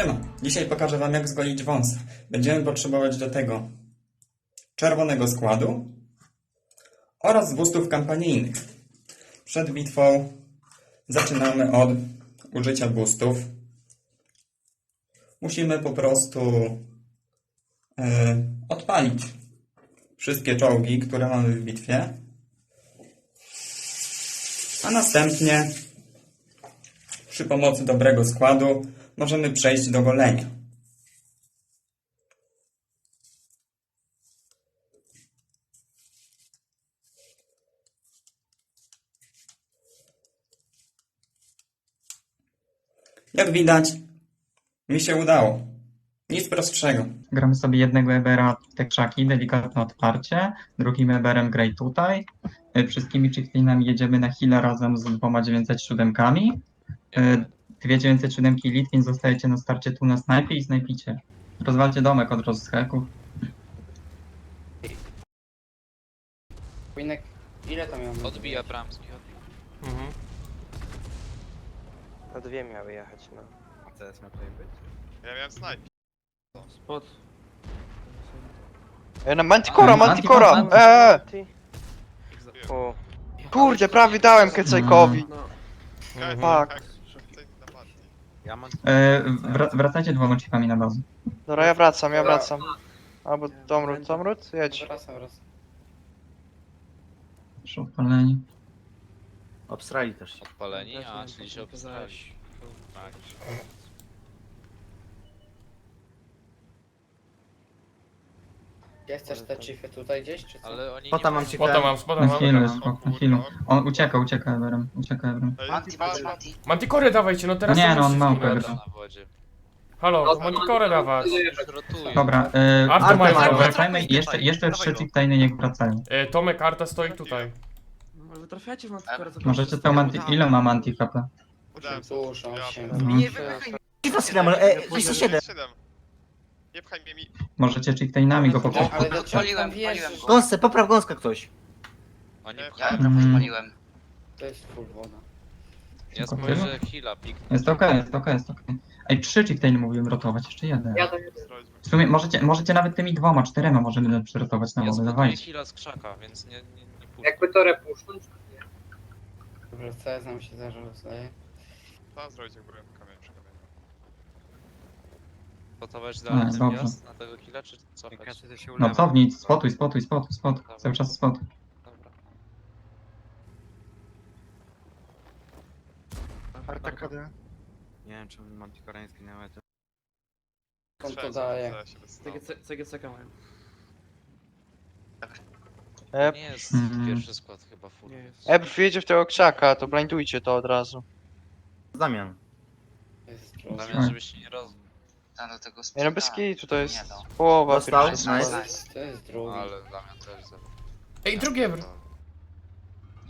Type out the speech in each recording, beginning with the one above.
Siema, dzisiaj pokażę Wam jak zgolić wąsa. Będziemy potrzebować do tego czerwonego składu oraz boostów kampanijnych. Przed bitwą zaczynamy od użycia boostów. Musimy po prostu e, odpalić wszystkie czołgi, które mamy w bitwie. A następnie przy pomocy dobrego składu możemy przejść do golenia. Jak widać, mi się udało. Nic prostszego. Gramy sobie jednego Ebera te krzaki, delikatne otwarcie, drugim Eberem Grey tutaj. Y, Wszystkimi chieftainami jedziemy na heal'a razem z dwoma 907 Y, Dwie 907 Litwin zostajecie na starcie tu na snajpie i snajpicie. Rozwalcie domek od razu z heków. Winek, ile tam miał? Odbija Bramski, odbija. Mhm. No dwie miały jechać, no. CS ma tutaj być. Ja miałem snajp. Spot. E, na Manticora, A, Manticora! Manticora, Eee! Ty? O, Kurde, prawie dałem Kecajkowi. No. Hej, Tak. Ja mam... E, wra- wracajcie dwoma chiefami na bazę. Dobra, ja wracam, ja wracam. Albo Tomrut, Tomrut? Jedź. Wracam, wracam. Proszę odpaleni. Obstrali też się. Odpaleni, a czyli się obstrali. Tak. Gdzie chcesz te chiefy tutaj gdzieś, czy co? Ale oni Spota nie mam mają- ci Spota mam, spota Na mam. chwilę, spoko, na chwilę. On ucieka, ucieka Eberem, ucieka Eberem. Ej, Manticore dawajcie, no teraz Nie, to no, on ma na wodzie. Halo, Manticore dawać. Już rotują. Dobra, e, Arta Arta mają mają. Tomek. wracajmy, jeszcze, jeszcze trzy chieftainy niech wracają. E, Tomek Arta stoi tutaj. Może trafiacie w Manticore? Możecie to manti... Ile ma manti HP? Udałem Dużo, Ja- osiem. Mhm. Nie wypychaj Kiwa z Kreml, e, 27. Nie pchaj mnie mi. Możecie chieftainami go pokonać. Ale do czego tam wiesz, Gąsce, popraw gąska ktoś. Oni Ja pchają. Mm, to jest full woda. Ja Tylko spojrzę tyle? Hila pik. Jest okej, jest okej, jest okej. Ej, trzy chieftainy mówiłem rotować, jeszcze jeden. Zrojdźmy. W sumie możecie, możecie nawet tymi dwoma, czterema możemy przyrotować na Ja wodę, zbuduję dawajcie. Hila z krzaka, więc nie, nie, nie pójdę. Jakby to repuszcząć? Dobra, CS nam się zaraz zdaje. Tam zrobić jak byłem kamień Gotować dalej Nie, dobrze. wjazd na tego Hila, czy cofać? No cofnij, spotuj, spotuj, spotuj, spotuj. Cały czas spotuj. Dobra. Arta KD. Nie wiem, czy Mantikoreński miał to. Skąd to daje? się strzału. CGCK mają. Nie jest Mhm. pierwszy skład chyba full. Nie jest. Eb wjedzie w tego krzaka, to blindujcie to od razu. Damian. To jest mnie, żebyś się nie roz... Nie no, bez kitu, to jest połowa Dostał, nice. To jest drugi. Ale. Ej, drugi Ebr.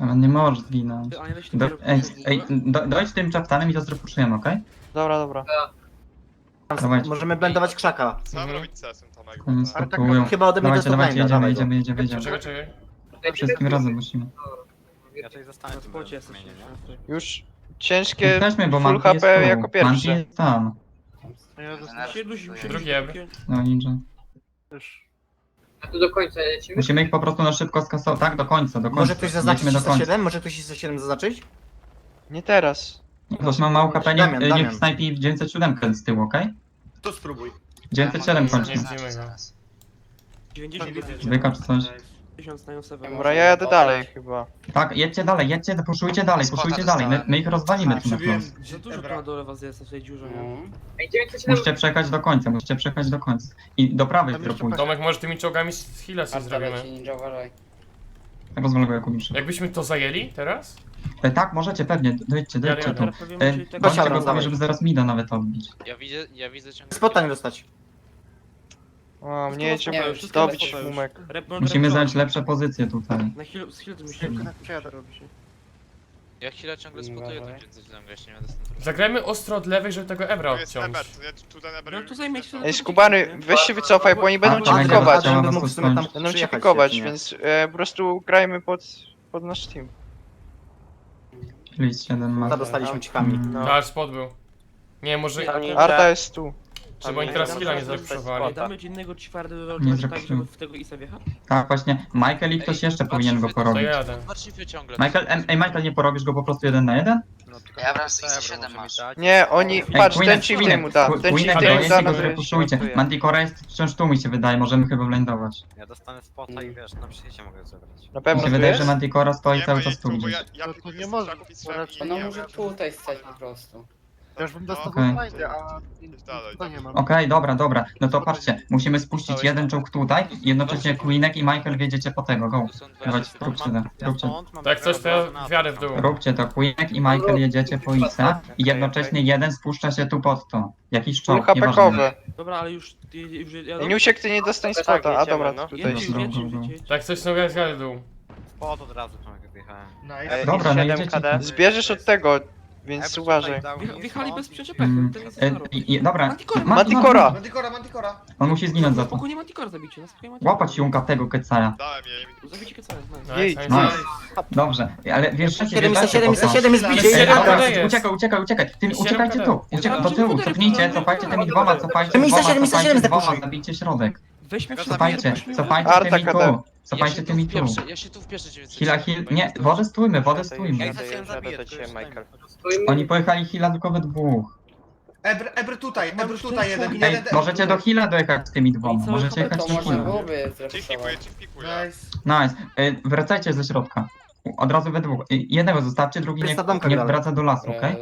Ale nie możesz zginąć. Ale Do, ej, ej, do, dojdź tym chaptanem i to zrepuszujemy, okej? Dobra, dobra. Dawajcie. Możemy blendować krzaka. Co mam Mhm. robić CS-em Tomek? Oni Dobra. spotują. Chyba ode mnie Dawajcie, dostał dawajcie, blinda, jedziemy, dawaj go. jedziemy, jedziemy, jedziemy. Czekaj, czekaj. Wszystkim razem musimy. Ja tutaj zostanę. Na. Już ciężkie Weźmy, bo full Manti jest HP tu. jako Manti jest tam. Się dusi, się Drugi dusi. Ebr. No ninja. A tu do końca lecimy? Musimy ich po prostu na szybko skasować. Tak, do końca, do końca. Może ktoś zaznaczyć Lecimy do końca. 307? Może ktoś 307 zaznaczyć? Nie teraz. Ktoś ma mało HP, niech, Damian, niech Damian. snajpi 907 z tyłu, okej? To spróbuj. 907 Nie kończy. widzimy go. 90 Zwyka czy coś. 1000 na. Dobra, ja jadę dalej chyba. Tak, jedźcie dalej, jedźcie, puszujcie dalej, puszujcie dalej. My, my ich rozwalimy tu na plus. Za dużo tu na dole was jest na tej dziurze. nie? No. Musicie przejechać do końca, musicie przejechać do końca. I do prawej dropujcie. Tomek, może tymi czołgami z Arta leci, zrobimy. ninja, uważaj. Rozwal go Jakubisz. Jakbyśmy to zajęli teraz? E, tak, możecie, pewnie, dojdźcie, Jadę, dojdźcie tu. Teraz powiemy E, tego. żeby zaraz mida nawet odbić. Ja widzę, ja widzę ciągle... Spota nie dostać. O, mnie Nie, jedzie już zdobyć wszystko. Rep, no, Musimy rep- zająć lepsze pozycje tutaj. Na chwilę, z chwilę to musimy. Przejadę robić. Ja Hila ciągle spotuję Dobra. tym 507, ja się nie będę stąd. Zagrajmy ostro od lewej, żeby tego Ebra Tu jest odciąć. Eber, tu ten. No to zajmie się- Ej, Skubany, weź się wycofaj, bo oni będą cię będzie pikować. Będą cię pikować, więc e, po prostu grajmy pod, pod nasz team. List 7 ma. Ta dostaliśmy cikami. Mm. No. Tak, spot był. Nie, może... Tam nie- Arta jest tu. Czy bo oni teraz skilla nie spota. Damy ci innego do Nie rolki, tak, żeby w tego Isa wjechać? Tak, właśnie. Michael i ktoś jeszcze powinien go To porobić. ja jadę. Dwa chiefy ciągle. Michael, em, ej Michael, nie porobisz go po prostu jeden na jeden? Ja wraz z X7 masz. Nie, oni, Ej, patrz, ten ci winny mu da, ten ci Queenek, winny mu dojeźdźcie da, go no zrepuszujcie. Manticora jest wciąż tu mi się wydaje, możemy chyba blendować. Ja dostanę spota i wiesz, na przyjęcie mogę zebrać. Na Mi pewno się tu wydaje, jest? że Manticora stoi Nie cały czas tu tu, bo gdzieś. ja, ja No to pilnuję nie strzelam i Ona nie może wiem. tutaj stać po prostu. Ja już bym dostał Okej. fajnie, a Dalej, to nie mam. Okej, dobra, dobra. No to patrzcie, musimy spuścić jeden czołg tutaj, jednocześnie Queenek i Michael wiedziecie po tego, go. Chiefy. róbcie to, róbcie. Tak coś to ja wiarę w dół. Róbcie to, Queenek i Michael jedziecie po Xa i jednocześnie jeden spuszcza się tu pod to. Jakiś Full czołg, nieważne. hapekowe. Dobra, ale już... już ja, Nie uciekł, ty nie dostań Tak, spota, a jedziemy, dobra, no. tutaj Jedź. Tak coś są wiarę w dół. Spot od razu tam jak wjechałem. E, Dobra, no i 7 jedziecie. KD. Zbierzesz od tego, więc uważaj. Wjechali spot bez przyczepy, Mm, E, zero. i, i, dobra, Manticora, Manticora! Manticora, Manticora. on musi zginąć za to. Spokojnie Manticora zabijcie, no spokojnie Manticora. Łapać Junka tego Kecaja. Dałem jej. Zabijcie Kecala, nice. Jej, nice, nice. Dobrze, ale wiesz, że 7 za 7 za 7 jest Ej, bicie. Siedem dobra, KD jest. uciekaj, uciekaj, uciekaj. Tym, uciekajcie tu, uciekaj do tyłu, cofnijcie, cofajcie tymi dwoma, cofajcie za dwoma, cofajcie siedem dwoma, zapuszczaj. zabijcie środek. Weźmy Cofajcie, Cofajcie, weźmy- cofajcie Arta tymi KD. tu, Tu tymi tu. wpieszę, ja się tu wpieszę 900. Hila, hil, nie, wodę stójmy, wodę stójmy. Ej, Jadę, zacząłem jadę zabijać, do to ciebie, już Michael. ten- Oni pojechali hila tylko we dwóch. Ebr, Ebr tutaj, Ebr tutaj jeden. Ej, jeden możecie do hila dojechać z tymi dwoma, cały możecie jechać To do można hila. byłoby pikuje. Nice, Ej, wracajcie ze środka. Od razu we dwóch. Ej, Jednego zostawcie, drugi Jest nie, na domkach nie dalej. wraca do lasu, okej?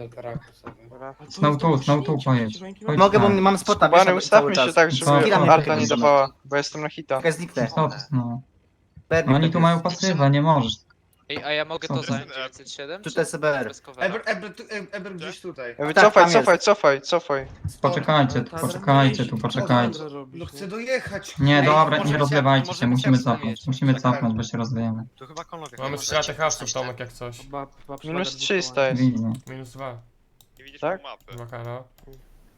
Snow tu, snow tu, pojedź. Pojedź Mogę, bo tam. mam spota, Bany, wiesz, ustawmy cały się czas. tak, Co? żeby Chwila Arta nie dawała, bo jestem na hita. Czekaj, zniknę. Co no. Berry No oni tu mają pasywę, nie możesz. Ej, a ja mogę Co? to zająć 907? Tu czy to jest EBR. bez covera? Ebr, Ebr, tu- Ebr gdzieś tutaj. Mówię, Tak, Cofaj, tam jest. cofaj, cofaj, cofaj. Poczekajcie, tu, poczekajcie, tu, poczekajcie. No chcę dojechać. Nie, Ej, dobra, możemy nie się- rozlewajcie się, możemy musimy się cofnąć, musimy cofnąć, bo się rozlejemy. Tu chyba konowie. Mamy stratę haszów, Tomek, jak coś. Minus 300 jest. Widzę. Minus 2. Nie widzisz Tak? mapy. 2 no.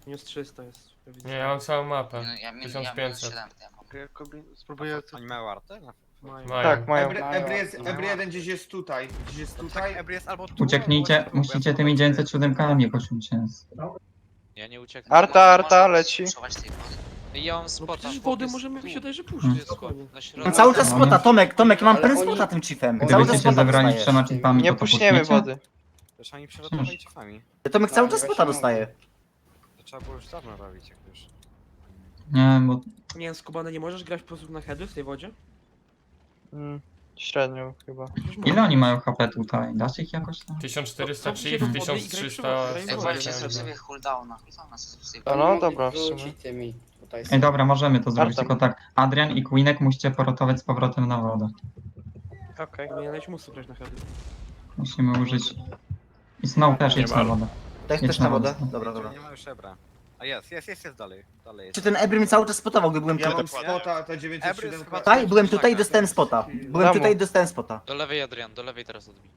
Minus 300 jest. Ja widzę. Nie, ja mam całą mapę. No, Ja, ja, ja, 1500. ja, ja mam. Spróbuję... Oni mają artę? No. Mają. Mają. Tak, mają. Ebr, Ebr, jest, Ebr jeden gdzieś jest tutaj. Gdzieś jest tutaj. Ebry jest albo tu, Ucieknijcie, albo tu, bo musicie tymi próbuję. 907 jakoś uciec. Ja nie ucieknę. Arta, Arta, Można leci. potrzebować tej wody. Ja mam No spota. przecież wody możemy się dać, że jest spokojnie. na Mam środku. cały czas spota, Tomek, Tomek, ja mam Ale pen oni- spota tym chiefem. Cały Gdybyście czas się spota zebrali trzema Nie to to puśniemy puśniecie? wody. Wiesz, oni przelatowali. Tomek cały czas Tak, spota weź dostaje. To trzeba było już dawno robić, jak już. Nie, bo Nie Skubany, nie możesz grać po prostu na heady w tej wodzie? Mm, Średnio chyba. Ile oni mają HP tutaj? Dacie ich jakoś tam? 1400 To- to chief, wody i graj 1300 przy- Ej, Zobaczcie dobra. sobie cooldowna. Cooldowna sobie No, no, dobra, w sumie. Wróci tymi tutaj Ej, dobra, możemy to zrobić, Artem. tylko tak. Adrian i Queenek musicie porotować z powrotem na wodę. Okej. Powinieneś musu grać na heady. Musimy użyć... I Snow też Nie jest ma. na wodę. Jedź też na na wodę. wodę. Dobra, dobra. Nie ma już Ebra. A jest, jest, jest, jest dalej. Dalej jest. Czy ten Ebr mi cały czas spotował, gdy byłem Ja tutaj? mam spota, to Ebry jest chyba- Tak, byłem tutaj i dostałem spota. Byłem tutaj i dostałem spota. Do lewej Adrian, do lewej teraz odbij.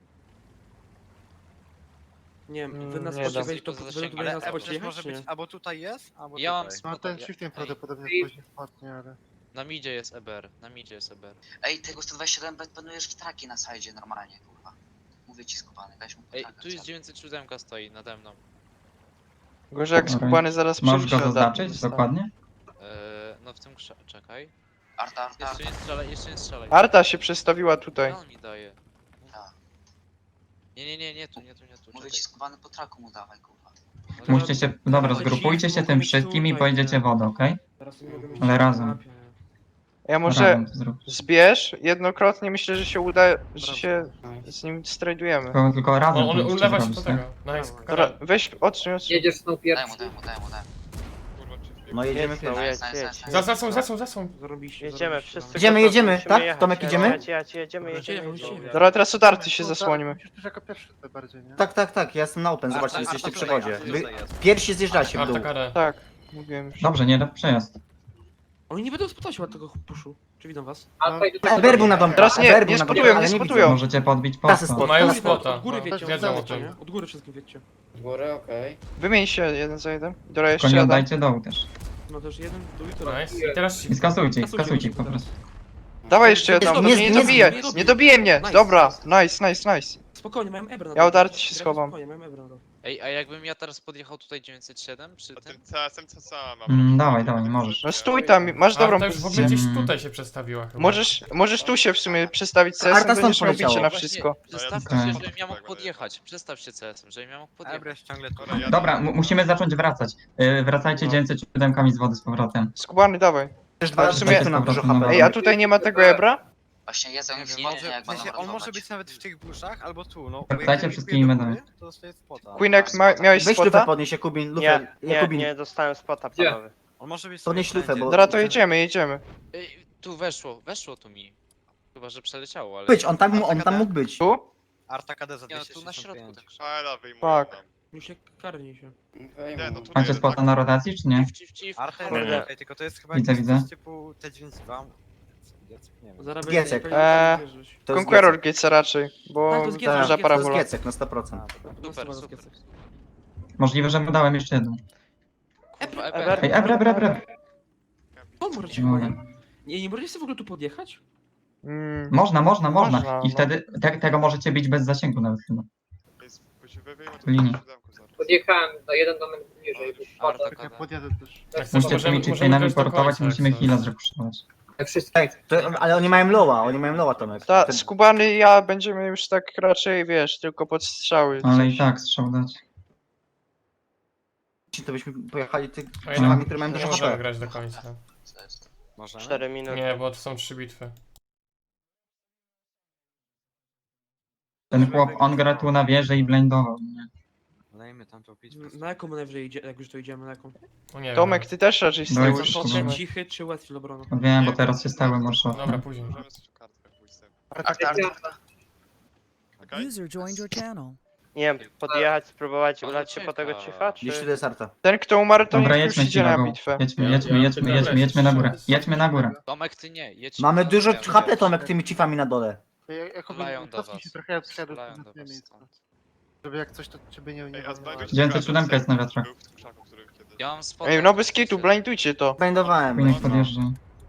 Nie wiem, wy Mm, na nie da. to wy tutaj Ale na Ebr spocie też jechać, może być nie? albo tutaj jest, albo Ja mam tutaj. spota. ja- ej, prawdopodobnie później wpadnie, ale... Na midzie jest EBR, na midzie jest EBR. Ej, tego 127 betpenujesz w traki na sajdzie normalnie, kurwa. Mówię ci skubany, weź mu Ej, tu jest co? 907 stoi nade mną. Gorzej jak Dobra. skubany zaraz Możesz go zaznaczyć dokładnie? Eee, no w tym czekaj. Arta, arta, Jeszcze nie strzelaj, jeszcze nie strzelaj. Arta się przestawiła tutaj. On mi daje? arta. Nie, nie, nie, nie tu, nie tu, nie tu. Mówię ci skubany po traku mu dawaj, kurwa. No, Musicie się... Dobra, zgrupujcie się tym wszystkim i pojedziecie wodę, okej? Teraz nie mogę mieć Ale razem. mapie. Ja może Razem to zrób. zbierz jednokrotnie, myślę, że się uda, że się z nim stradujemy. Tylko, tylko razem On, on to ulewa się zrobić, do tak? tego. Nice. Dobra, weź, odsuń, odsuń. Jedziesz Daj pierwszy. mu, daj mu, daj mu, daj mu. No jedziemy Jedź, pierwszy. no, jedź, Nice, nice, jedź. nice. Za, zasą, zasą, zasą. Zarobiście, Jedziemy, wszyscy. Idziemy, gotowi, jedziemy, musimy tak? jechać, Tomek, idziemy? Jedź, jedź, jedziemy, Dobra, jedziemy. jedziemy, jedziemy. jedziemy. Dobra, teraz od Arty się zasłonimy. Tak, tak, tak, ja jestem na open, zobaczcie, jesteście przy tutaj, wodzie. Arta Wy tutaj jest. pierwsi zjeżdżacie w dół. Arta. Tak, mówiłem już. Dobrze, nie da przejazd. Oni nie będą spotać od tego puszu. Czy widzą was? Eber był na domku. Teraz nie, Eber był nie na spotują, ale nie widzę. spotują. Możecie podbić Kasy spot. Mają Od- spota. Od góry No, wiecie, wiedzą od o góry, tym. nie? Od góry wszystkim wiecie. Z góry, okej. Wymień się jeden za jeden. Dobra, Tylko jeszcze nie jeden. oddajcie dołu też. No też jeden, drugi, to Nice. I teraz I ci... skasujcie ich, skasujcie ich po prostu. Dawaj jeszcze jedną, Nie, nie, nie, nie nie, dobije, nie nie dobije mnie. Nice. Dobra, nice, nice, nice. Spokojnie, mają Ebra na Ja od dole. Arty się schowam. Spokojnie, mają Ebra na dole. Ej, a jakbym ja teraz podjechał tutaj 907 przy A tym? tym CSM co sam mam. Mm, dawaj, dawaj, możesz. No stój tam, masz dobrą to już w pozycję. ogóle gdzieś Mm. tutaj się przestawiła chyba. Możesz, możesz tu się w sumie przestawić CS, Arta stąd będziesz miał bicie na Właśnie, wszystko. Przestawcie Okej. się, żebym ja mógł podjechać. Przestawcie CS-em, żebym ja mógł podjechać. Ciągle tu. Dobra, ja Dobra, mu- musimy zacząć wracać. Yy, wracajcie No. 907 z wody z powrotem. Skubany, dawaj. Też dwa w sumie- razy na dużo Dobra. HP. Ej, a tutaj nie ma tego Ebra? Właśnie jedzą Nie nic wiem, nie, może, jak w sensie on może być nawet w tych buszach albo tu, no. Bo dajcie jak wszystkim klikuje medal. do góry, To dostaje spota. Queenek, ma, miałeś Weź lufę spota? podnieś, Jakubin, lufę. Nie, nie, Jakubin. nie dostałem spota, panowie. On może być Podnieś sobie lufę, wszędzie. bo- Dobra, to jedziemy, jedziemy. Ej, tu weszło, weszło tu mi. Chyba, że przeleciało, ale... Być, on tam, mu- on tam mógł być. Tu? Arta KD za Nie, no, tu na środku 265. tak. Fajna wyjmuję Tak. się karni się. Nie, no tutaj Macie jest spota tak. na rotacji, czy nie? Arta okej, tylko to jest chyba Widzę, jakiś widzę. coś typu T92. Nie wiem. Zaraz Giecek. Eee. To jest Conqueror Giecek. Gates raczej, bo Tak, to jest Giecek, Tak, duża Giecek. to jest. Giecek na 100%. A, dobra. Super, Super. Możliwe, że mu dałem jeszcze jedną. Kurwa, Eber. Eber. Ej, ebra, ebra, ebra. Nie. Nie, nie możecie sobie w ogóle tu podjechać? Mm, Można, można, można. Można, I no. wtedy te, tego możecie bić bez zasięgu nawet chyba. Jest- bo Linii. zaraz. Podjechałem na jeden domek bliżej. bo Arta wpadłem. KD. Jak coś Musicie możemy, tymi możemy do portować, końca, jak musimy coś. heal'a zrekuszować. Jak wszyscy. Tak, to, ale oni mają lowa, oni mają lowa, Tomek. Ta, Ten- skubany i ja będziemy już tak raczej, wiesz, tylko pod strzały. Ale coś. i tak strzał dać. To byśmy pojechali tych A ja drzewami, nie- które mają nie dużo możemy HP. grać do końca. Możemy? 4 minuty. Nie, bo to są trzy bitwy. Ten chłop, on gra tu na wieży i blindował. Nie? Tam to pić. Na jaką najwyżej idzie, jak już to idziemy, na jaką? No nie Tomek, wiem. ty też raczej z No i tyłu Dobra. Cichy czy Westfield obrona? No wiem, bo teraz się stały marszałki. Dobra, później. Możemy sobie kartkę pójść z tym. Okej? User joined your channel. Nie wiem, podjechać, spróbować Ale ulać się po tego czeka. cicha, tu czy... jest Arta. Ten, kto umarł, to Dobra, niech już jedźmy idzie na bitwę. Jedźmy, Ja- jedźmy, ja jedźmy, jedźmy, jedźmy na górę. Jedźmy na górę. Tomek, ty nie, jedź. Mamy na dużo HP, Tomek, tymi chiefami na dole. Strzelają do was. Strzelają do was stąd. Ej, a zbagujcie 907 kartę, jest na wiatrach. był w tym krzaku, który kiedyś. Ja mam spota. Ej, no bez kitu, blindujcie to. Blindowałem. Queenek podjeżdża.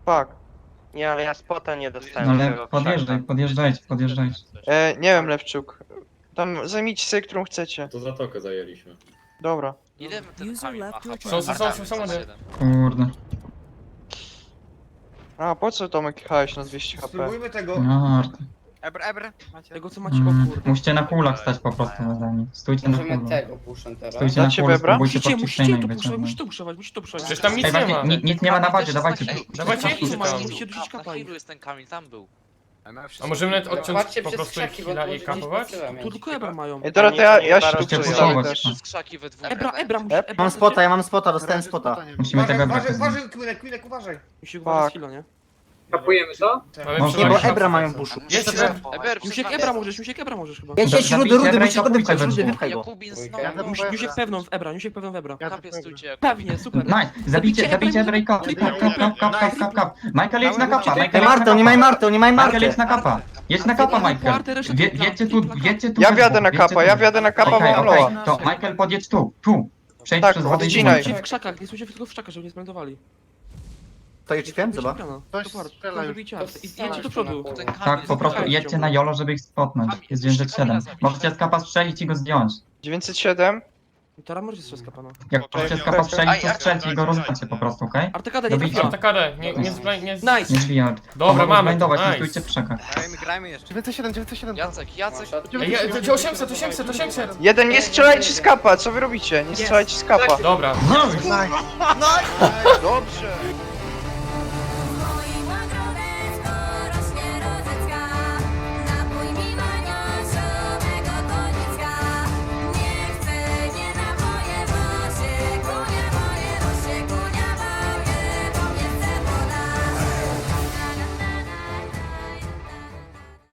Fuck. Nie, ale ja spota nie No dostałem. ale tego podjeżdżaj, podjeżdżajcie, podjeżdżajcie. E, nie wiem, Lewczuk. Tam zajmijcie sobie, którą chcecie. To zatokę zajęliśmy. Dobra. Ile ten User kamień left ma your HP? Są, są, są, Arta, są. 7. Kurde. A, po co Tomek jechałeś na 200 HP? Spróbujmy tego. No, Arta. Ebr, ebr. Macie? Tego co macie, Mm, o kurde. musicie na kulach stać po prostu za nami. Stójcie na Możemy kulach. tego puszczę teraz. Stójcie na Dacie kulach, webra? spróbujcie Musicie, to puszować, wyciągnąć. musicie to puszować, musicie to puszować. Przecież tam nic Ej, nie właśnie, ma. ni- nic nie ma na bazie, Też dawajcie. na Dawajcie healu. idźcie Na tam. Musicie Na kapa healu im. jest ten kamień, tam był. A możemy nawet odciąć Patrzcie po przez prostu krzaki, bo chwila i gdzieś kapować? Tu tylko Ebra mają. Ej, dobra, to ja, ja się tu Musicie też. We dwóch. Ebra, Ebra, musi, Eb- Ebra. Mam spota, ja mam spota, dostałem spota. Musimy tego Uważaj, brać. uważaj, Kwinek, uważaj. Musi uważać Fuck. chwilę, nie? Kapujemy to? Mamy Może- Nie, bo Ebra mają buszu. Jedź, Eber, Musiek Ebra możesz, Musiek Ebra możesz chyba. Jedź, jedź, rudy, rudy, musisz go wypchać, rudy, wypchaj go. Jakubin znowu. Pewną w Ebra, Musiek pewną w Ebra. Kapie stójcie. Pewnie, super. Nice, zabijcie, zabijcie Ebra i kap, kap, kap, kap, kap, kap, kap, kap. Michael, jedź na kapa, Michael, jedź na kapa. Martę, oni mają Michael, Martę. jedź na kapa. Jedź na kapa, Michael. Wie, wiecie tu, wiecie tu. Ja we wjadę dwóch, na wiecie kapa, tu. ja wjadę na kapa, Okej, mam okej, loa. to Michael podjedź tu, tu. Przejdź Tak, przez wodę i odcinaj. w krzakach, nie tylko w krzakach, żeby nie zbędowali. To jest wiem, zobacz. Ktoś strzela już. Jedźcie do przodu. Ten kamień Tak, po prostu jedźcie na jolo, żeby ich spotnąć. Jest 907. Możecie z kapa strzelić i go zdjąć. 907? Teraz możesz strzelać kapana. Jak możecie z kapa strzelić, to strzelcie i go rozmacie po prostu, okej? Artekada nie Dobijcie. trafiła. Nie, nie zbla- nie z... Nice! Nie. Dobra, mamy, Blindować, nie nice. stójcie w krzakach. Grajmy, grajmy jeszcze. Jacek, Jacek. Ej, ja- to- to 800, 800, 800! Jeden, nie strzelajcie z kapa, co wy robicie? Nie strzelajcie z kapa. Dobra. Dobrze.